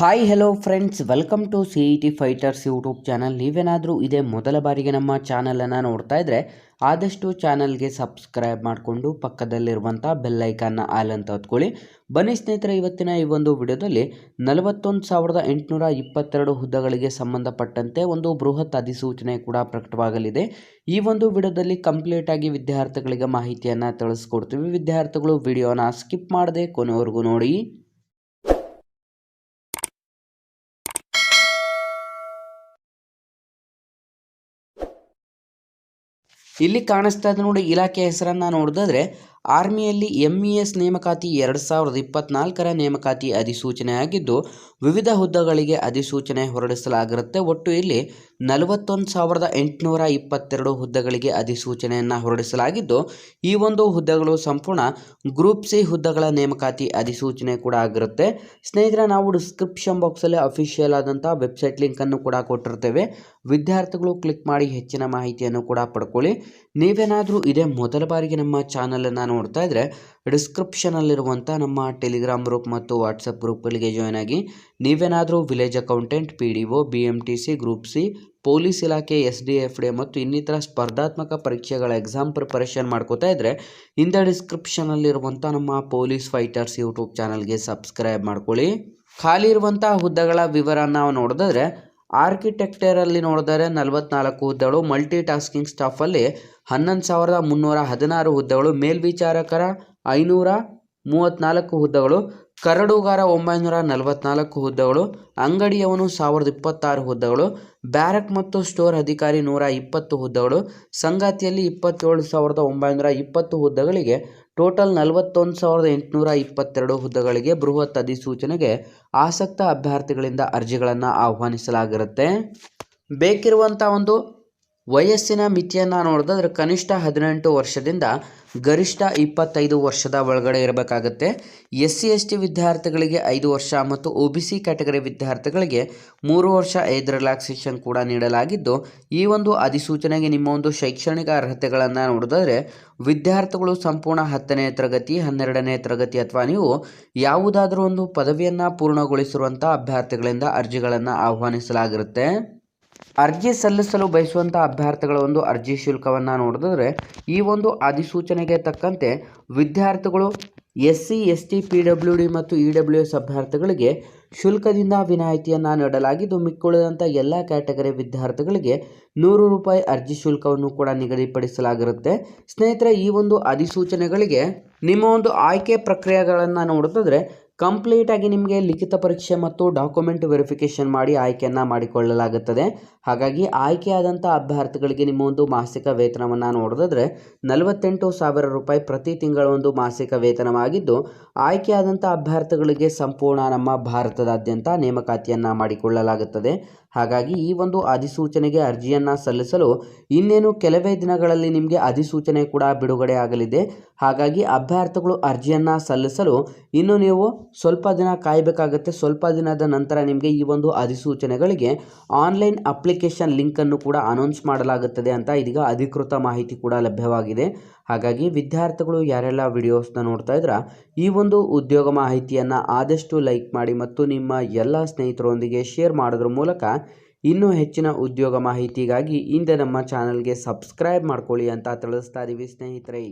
Hi hello friends welcome to C E T fighters YouTube channel ನೀವೇನಾದರೂ ಇದೇ ಮೊದಲ ಬಾರಿಗೆ ನಮ್ಮ ಚಾನಲನ್ನು ನೋಡ್ತಾ ಇದ್ದರೆ ಆದಷ್ಟು ಚಾನಲ್ಗೆ ಸಬ್ಸ್ಕ್ರೈಬ್ ಮಾಡಿಕೊಂಡು ಪಕ್ಕದಲ್ಲಿರುವಂಥ ಬೆಲ್ಲೈಕನ್ನ ಆಲ್ ಅಂತ ಹೊತ್ಕೊಳ್ಳಿ. ಬನ್ನಿ ಸ್ನೇಹಿತರೆ, ಇವತ್ತಿನ ಈ ಒಂದು ವಿಡಿಯೋದಲ್ಲಿ ನಲವತ್ತೊಂದು ಸಾವಿರದ ಎಂಟುನೂರ ಇಪ್ಪತ್ತೆರಡು ಹುದ್ದೆಗಳಿಗೆ ಸಂಬಂಧಪಟ್ಟಂತೆ ಒಂದು ಬೃಹತ್ ಅಧಿಸೂಚನೆ ಕೂಡ ಪ್ರಕಟವಾಗಲಿದೆ. ಈ ಒಂದು ವಿಡಿಯೋದಲ್ಲಿ ಕಂಪ್ಲೀಟ್ ಆಗಿ ವಿದ್ಯಾರ್ಥಿಗಳಿಗೆ ಮಾಹಿತಿಯನ್ನು ತಿಳಿಸ್ಕೊಡ್ತೀವಿ. ವಿದ್ಯಾರ್ಥಿಗಳು ವಿಡಿಯೋನ ಸ್ಕಿಪ್ ಮಾಡದೆ ಕೊನೆವರೆಗೂ ನೋಡಿ. ಇಲ್ಲಿ ಕಾಣಿಸ್ತಾ ಇದೆ ನೋಡಿ ಇಲಾಖೆ ಹೆಸರನ್ನು ನೋಡಿದ್ರೆ ಆರ್ಮಿಯಲ್ಲಿ ಇ ಎಸ್ ನೇಮಕಾತಿ ಎರಡು ಸಾವಿರದ ಇಪ್ಪತ್ನಾಲ್ಕರ ನೇಮಕಾತಿ ಅಧಿಸೂಚನೆ ಆಗಿದ್ದು, ವಿವಿಧ ಹುದ್ದೆಗಳಿಗೆ ಅಧಿಸೂಚನೆ ಹೊರಡಿಸಲಾಗಿರುತ್ತೆ. ಒಟ್ಟು ಇಲ್ಲಿ ನಲವತ್ತೊಂದು ಸಾವಿರದ ಎಂಟುನೂರ ಇಪ್ಪತ್ತೆರಡು ಹುದ್ದೆಗಳಿಗೆ ಅಧಿಸೂಚನೆಯನ್ನು ಹೊರಡಿಸಲಾಗಿದ್ದು, ಈ ಒಂದು ಹುದ್ದೆಗಳು ಸಂಪೂರ್ಣ ಗ್ರೂಪ್ ಸಿ ಹುದ್ದೆಗಳ ನೇಮಕಾತಿ ಅಧಿಸೂಚನೆ ಕೂಡ ಆಗಿರುತ್ತೆ. ಸ್ನೇಹಿತರೆ, ನಾವು ಡಿಸ್ಕ್ರಿಪ್ಷನ್ ಬಾಕ್ಸಲ್ಲಿ ಅಫಿಷಿಯಲ್ ಆದಂಥ ವೆಬ್ಸೈಟ್ ಲಿಂಕನ್ನು ಕೂಡ ಕೊಟ್ಟಿರ್ತೇವೆ. ವಿದ್ಯಾರ್ಥಿಗಳು ಕ್ಲಿಕ್ ಮಾಡಿ ಹೆಚ್ಚಿನ ಮಾಹಿತಿಯನ್ನು ಕೂಡ ಪಡ್ಕೊಳ್ಳಿ. ನೀವೇನಾದರೂ ಇದೇ ಮೊದಲ ಬಾರಿಗೆ ನಮ್ಮ ಚಾನಲನ್ನು ನೋಡ್ತಾ ಇದ್ದರೆ ಡಿಸ್ಕ್ರಿಪ್ಷನಲ್ಲಿರುವಂಥ ನಮ್ಮ ಟೆಲಿಗ್ರಾಮ್ ಗ್ರೂಪ್ ಮತ್ತು ವಾಟ್ಸಪ್ ಗ್ರೂಪ್ಗಳಿಗೆ ಜಾಯ್ನ್ ಆಗಿ, ನೀವೇನಾದರೂ village accountant P D O B M T C group C police ಇಲಾಖೆ ಎಸ್ ಡಿ ಎಫ್ ಡಿ ಮತ್ತು ಇನ್ನಿತರ ಸ್ಪರ್ಧಾತ್ಮಕ ಪರೀಕ್ಷೆಗಳ ಎಕ್ಸಾಮ್ ಪ್ರಿಪರೇಷನ್ ಮಾಡ್ಕೋತಾ ಇದ್ದರೆ ಇಂದ ಡಿಸ್ಕ್ರಿಪ್ಷನಲ್ಲಿರುವಂಥ ನಮ್ಮ ಪೊಲೀಸ್ ಫೈಟರ್ಸ್ ಯೂಟ್ಯೂಬ್ ಚಾನಲ್ಗೆ ಸಬ್ಸ್ಕ್ರೈಬ್ ಮಾಡ್ಕೊಳ್ಳಿ. ಖಾಲಿ ಇರುವಂಥ ಹುದ್ದೆಗಳ ವಿವರ ನಾವು ನೋಡಿದ್ರೆ ಆರ್ಕಿಟೆಕ್ಟರಲ್ಲಿ ನೋಡಿದರೆ ನಲವತ್ನಾಲ್ಕು ಹುದ್ದೆಗಳು ಮಲ್ಟಿ ಟಾಸ್ಕಿಂಗ್ ಸ್ಟಾಫಲ್ಲಿ ಹನ್ನೊಂದು ಸಾವಿರದ ಮುನ್ನೂರ ಹದಿನಾರು ಹುದ್ದೆಗಳು ಮೇಲ್ವಿಚಾರಕರ ಐನೂರ ಮೂವತ್ತ್ನಾಲ್ಕು ಹುದ್ದೆಗಳು ಕರಡುಗಾರ ಒಂಬೈನೂರ ನಲವತ್ನಾಲ್ಕು ಹುದ್ದೆಗಳು ಅಂಗಡಿಯವನು ಸಾವಿರದ ಇಪ್ಪತ್ತಾರು ಹುದ್ದೆಗಳು ಬ್ಯಾರಕ್ ಮತ್ತು ಸ್ಟೋರ್ ಅಧಿಕಾರಿ ನೂರ ಇಪ್ಪತ್ತು ಹುದ್ದೆಗಳು ಸಂಗಾತಿಯಲ್ಲಿ ಇಪ್ಪತ್ತೇಳು ಸಾವಿರದ ಒಂಬೈನೂರ ಇಪ್ಪತ್ತು ಹುದ್ದೆಗಳಿಗೆ ಟೋಟಲ್ ನಲವತ್ತೊಂದು ಸಾವಿರದ ಎಂಟುನೂರ ಇಪ್ಪತ್ತೆರಡು ಹುದ್ದೆಗಳಿಗೆ ಬೃಹತ್ ಅಧಿಸೂಚನೆಗೆ ಆಸಕ್ತ ಅಭ್ಯರ್ಥಿಗಳಿಂದ ಅರ್ಜಿಗಳನ್ನು ಆಹ್ವಾನಿಸಲಾಗಿರುತ್ತೆ. ಬೇಕಿರುವಂಥ ಒಂದು ವಯಸ್ಸಿನ ಮಿತಿಯನ್ನು ನೋಡಿದ್ರೆ ಕನಿಷ್ಠ ಹದಿನೆಂಟು ವರ್ಷದಿಂದ ಗರಿಷ್ಠ ಇಪ್ಪತ್ತೈದು ವರ್ಷದ ಒಳಗಡೆ ಇರಬೇಕಾಗುತ್ತೆ. ಎಸ್ ಸಿ ಎಸ್ ಟಿ ವಿದ್ಯಾರ್ಥಿಗಳಿಗೆ ಐದು ವರ್ಷ ಮತ್ತು ಒ ಬಿ ಸಿ ಕ್ಯಾಟಗರಿ ವಿದ್ಯಾರ್ಥಿಗಳಿಗೆ ಮೂರು ವರ್ಷ ಏಜ್ ರಿಲ್ಯಾಕ್ಸೇಷನ್ ಕೂಡ ನೀಡಲಾಗಿದ್ದು, ಈ ಒಂದು ಅಧಿಸೂಚನೆಗೆ ನಿಮ್ಮ ಒಂದು ಶೈಕ್ಷಣಿಕ ಅರ್ಹತೆಗಳನ್ನು ನೋಡಿದ್ರೆ ವಿದ್ಯಾರ್ಥಿಗಳು ಸಂಪೂರ್ಣ ಹತ್ತನೇ ತರಗತಿ, ಹನ್ನೆರಡನೇ ತರಗತಿ ಅಥವಾ ನೀವು ಯಾವುದಾದ್ರೂ ಒಂದು ಪದವಿಯನ್ನು ಪೂರ್ಣಗೊಳಿಸಿರುವಂಥ ಅಭ್ಯರ್ಥಿಗಳಿಂದ ಅರ್ಜಿಗಳನ್ನು ಆಹ್ವಾನಿಸಲಾಗಿರುತ್ತೆ. ಅರ್ಜಿ ಸಲ್ಲಿಸಲು ಬಯಸುವಂಥ ಅಭ್ಯರ್ಥಿಗಳ ಒಂದು ಅರ್ಜಿ ಶುಲ್ಕವನ್ನು ನೋಡಿದ್ರೆ ಈ ಒಂದು ಅಧಿಸೂಚನೆಗೆ ತಕ್ಕಂತೆ ವಿದ್ಯಾರ್ಥಿಗಳು S C S T P W D ಮತ್ತು ಇ ಡಬ್ಲ್ಯೂ ಎಸ್ ಅಭ್ಯರ್ಥಿಗಳಿಗೆ ಶುಲ್ಕದಿಂದ ವಿನಾಯಿತಿಯನ್ನು ನೀಡಲಾಗಿದ್ದು ಮಿಕ್ಕುಳಿದಂಥ ಎಲ್ಲ ಕ್ಯಾಟಗರಿ ವಿದ್ಯಾರ್ಥಿಗಳಿಗೆ ನೂರು ರೂಪಾಯಿ ಅರ್ಜಿ ಶುಲ್ಕವನ್ನು ಕೂಡ ನಿಗದಿಪಡಿಸಲಾಗಿರುತ್ತೆ. ಸ್ನೇಹಿತರೆ, ಈ ಒಂದು ಅಧಿಸೂಚನೆಗಳಿಗೆ ನಿಮ್ಮ ಒಂದು ಆಯ್ಕೆ ಪ್ರಕ್ರಿಯೆಗಳನ್ನು ನೋಡಿದ್ರೆ ಕಂಪ್ಲೀಟಾಗಿ ನಿಮಗೆ ಲಿಖಿತ ಪರೀಕ್ಷೆ ಮತ್ತು ಡಾಕ್ಯುಮೆಂಟ್ ವೆರಿಫಿಕೇಷನ್ ಮಾಡಿ ಆಯ್ಕೆಯನ್ನು ಮಾಡಿಕೊಳ್ಳಲಾಗುತ್ತದೆ. ಹಾಗಾಗಿ ಆಯ್ಕೆಯಾದಂಥ ಅಭ್ಯರ್ಥಿಗಳಿಗೆ ನಿಮ್ಮ ಒಂದು ಮಾಸಿಕ ವೇತನವನ್ನು ನೋಡಿದ್ರೆ ನಲವತ್ತೆಂಟು ಸಾವಿರ ರೂಪಾಯಿ ಪ್ರತಿ ತಿಂಗಳ ಒಂದು ಮಾಸಿಕ ವೇತನವಾಗಿದ್ದು, ಆಯ್ಕೆಯಾದಂಥ ಅಭ್ಯರ್ಥಿಗಳಿಗೆ ಸಂಪೂರ್ಣ ನಮ್ಮ ಭಾರತದಾದ್ಯಂತ ನೇಮಕಾತಿಯನ್ನು ಮಾಡಿಕೊಳ್ಳಲಾಗುತ್ತದೆ. ಹಾಗಾಗಿ ಈ ಒಂದು ಅಧಿಸೂಚನೆಗೆ ಅರ್ಜಿಯನ್ನು ಸಲ್ಲಿಸಲು ಇನ್ನೇನು ಕೆಲವೇ ದಿನಗಳಲ್ಲಿ ನಿಮಗೆ ಅಧಿಸೂಚನೆ ಕೂಡ ಬಿಡುಗಡೆ ಆಗಲಿದೆ. ಹಾಗಾಗಿ ಅಭ್ಯರ್ಥಿಗಳು ಅರ್ಜಿಯನ್ನು ಸಲ್ಲಿಸಲು ಇನ್ನು ನೀವು ಸ್ವಲ್ಪ ದಿನ ಕಾಯಬೇಕಾಗುತ್ತೆ. ಸ್ವಲ್ಪ ದಿನದ ನಂತರ ನಿಮಗೆ ಈ ಒಂದು ಅಧಿಸೂಚನೆಗಳಿಗೆ ಆನ್ಲೈನ್ ಅಪ್ಲಿಕೇಶನ್ ಲಿಂಕನ್ನು ಕೂಡ ಅನೌನ್ಸ್ ಮಾಡಲಾಗುತ್ತದೆ ಅಂತ ಇದೀಗ ಅಧಿಕೃತ ಮಾಹಿತಿ ಕೂಡ ಲಭ್ಯವಾಗಿದೆ. ಹಾಗಾಗಿ ವಿದ್ಯಾರ್ಥಿಗಳು ಯಾರೆಲ್ಲ ವಿಡಿಯೋಸ್ನ ನೋಡ್ತಾ ಇದ್ರ, ಈ ಒಂದು ಉದ್ಯೋಗ ಮಾಹಿತಿಯನ್ನು ಆದಷ್ಟು ಲೈಕ್ ಮಾಡಿ ಮತ್ತು ನಿಮ್ಮ ಎಲ್ಲ ಸ್ನೇಹಿತರೊಂದಿಗೆ ಶೇರ್ ಮಾಡೋದ್ರ ಮೂಲಕ ಇನ್ನೂ ಹೆಚ್ಚಿನ ಉದ್ಯೋಗ ಮಾಹಿತಿಗಾಗಿ ಹಿಂದೆ ನಮ್ಮ ಚಾನಲ್ಗೆ ಸಬ್ಸ್ಕ್ರೈಬ್ ಮಾಡ್ಕೊಳ್ಳಿ ಅಂತ ತಿಳಿಸ್ತಾ ಇದ್ದೀವಿ ಸ್ನೇಹಿತರೆ.